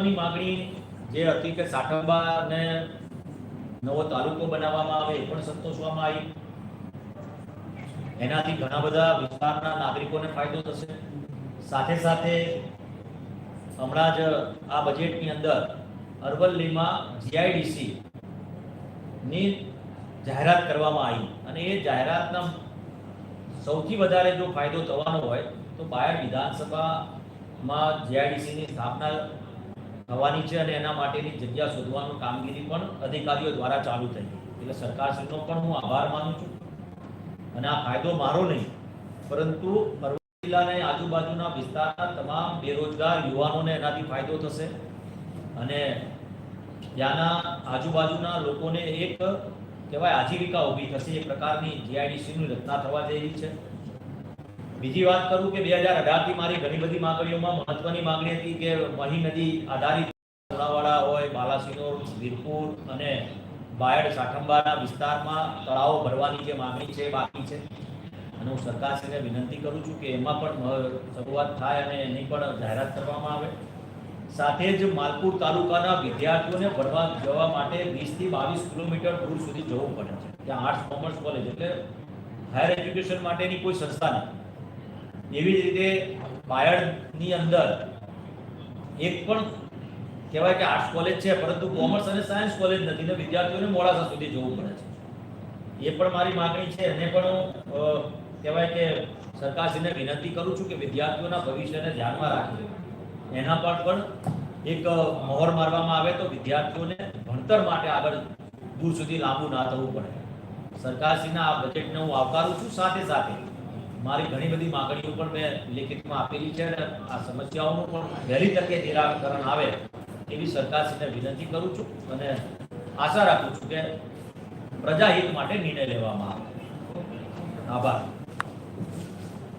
મહત્વની માગણી જે હતી કે સાઠંબાને નવો તાલુકો બનાવવામાં આવે એ પણ સંતોષવામાં આવી. એનાથી ઘણા બધા વિસ્તારના નાગરિકોને ફાયદો થશે. સાથે સાથે હમણાં જ આ બજેટની અંદર અરવલ્લીમાં જીઆઈડીસી ની જાહેરાત કરવામાં આવી અને એ જાહેરાતના સૌથી વધારે જો ફાયદો થવાનો હોય તો બાયડ વિધાનસભામાં જીઆઈડીસીની સ્થાપના થવાની છે અને એના માટેની જગ્યા શોધવાનું કામગીરી પણ અધિકારીઓ દ્વારા ચાલુ થઈ એટલે સરકારશ્રીનો પણ હું આભાર માનું છું. અને આ ફાયદો મારો નહીં, પરંતુ અરવલ્લી જિલ્લાને આજુબાજુના વિસ્તારના તમામ બેરોજગાર યુવાનોને એનાથી ફાયદો થશે. અને ત્યાંના આજુબાજુના લોકોને એક કહેવાય આજીવિકા ઊભી થશે. એ પ્રકારની જીઆઈડીસીની રચના થવા જઈ રહી છે. બીજી વાત કરું કે બે હજાર અઢારથી મારી ઘણી બધી માંગણીઓમાં મહત્વની માંગણી હતી કે મહી નદી આધારિત લુણાવાડા હોય, બાલાસિનોર, વીરપુર અને બાયડ સાઠંબાના વિસ્તારમાં તળાવો ભરવાની જે માંગણી છે બાકી છે. અને હું સરકારશ્રીને વિનંતી કરું છું કે એમાં પણ શરૂઆત થાય અને એની પણ જાહેરાત કરવામાં આવે. સાથે જ માલપુર તાલુકાના વિદ્યાર્થીઓને ભણવા જવા માટે વીસથી બાવીસ કિલોમીટર દૂર સુધી જવું પડે છે. ત્યાં આર્ટ્સ કોમર્સ કોલેજ એટલે હાયર એજ્યુકેશન માટેની કોઈ સંસ્થા નથી. એવી જ રીતે બાયડની અંદર એક પણ કહેવાય કે આર્ટ્સ કોલેજ છે, પરંતુ કોમર્સ અને સાયન્સ કોલેજ નથી. ને વિદ્યાર્થીઓને મોડાસા સુધી જવું પડે છે. એ પણ મારી માગણી છે. એને પણ હું કહેવાય કે સરકારશ્રીને વિનંતી કરું છું કે વિદ્યાર્થીઓના ભવિષ્યને ધ્યાનમાં રાખજો એના પર પણ એક મોહર મારવામાં આવે તો વિદ્યાર્થીઓને ભણતર માટે આગળ દૂર સુધી લાંબુ ના થવું પડે. સરકારશ્રીના આ બજેટને હું આવકારું છું. સાથે સાથે મારી ઘણી બધી માંગણીઓ પણ મેં લેખિતમાં આપેલી છે અને આ સમસ્યાઓનું પણ વહેલી તકે નિરાકરણ આવે એવી સરકારશ્રીને વિનંતી કરું છું અને આશા રાખું છું કે પ્રજાહિત માટે નિર્ણય લેવામાં આવે. આભાર.